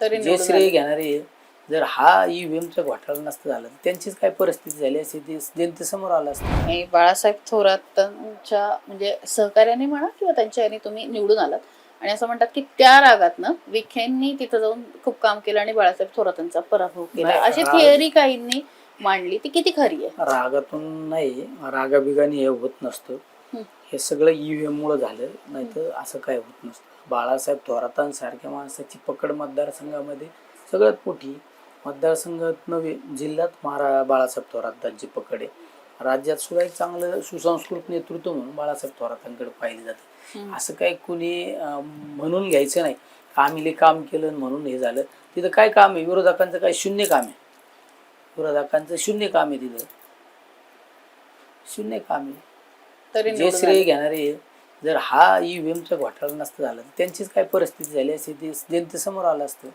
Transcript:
तरी जे श्रेय. घेणारे जर हा ईव्हीएमचा घोटाळा नसतं झाला तर त्यांचीच काय परिस्थिती झाली असती ती जनतेसमोर आलं असतं. आणि बाळासाहेब थोरातांच्या म्हणजे सहकार्याने म्हणा किंवा त्यांच्या याने तुम्ही निवडून आलात. आणि असं म्हणतात की त्या रागातनं विखेंनी तिथं जाऊन खूप काम केलं आणि बाळासाहेब थोरातांचा पराभव केला. अशी थिअरी काहींनी मांडली ती किती खरी आहे? रागातून नाही रागाबिगाने हे होत नसतं. हं. सगळं ईव्हीएम मुळे झालं नाही तर असं काय होत नसतं. बाळासाहेब थोरातांसारख्या माणसाची पकड मतदारसंघामध्ये सगळ्यात मोठी. मतदारसंघात नव्हे जिल्ह्यात महारा बाळासाहेब थोरातांची पकड आहे. राज्यात सुद्धा एक चांगलं सुसंस्कृत नेतृत्व म्हणून बाळासाहेब थोरातांकडे पाहिले जाते. असं काही कुणी म्हणून घ्यायचं नाही. आम्ही काम केलं म्हणून हे झालं. तिथं काय काम आहे? विरोधकांचं काय शून्य काम आहे? विरोधकांचं शून्य काम आहे तिथं. शून्य काम आहे. तरी जे निवडून श्रेय आले. घेणारे जर हा ईव्हीएमचा घोटाळा नसतं झाला तर त्यांचीच काय परिस्थिती झाली असती ती जनतेसमोर आलं असतं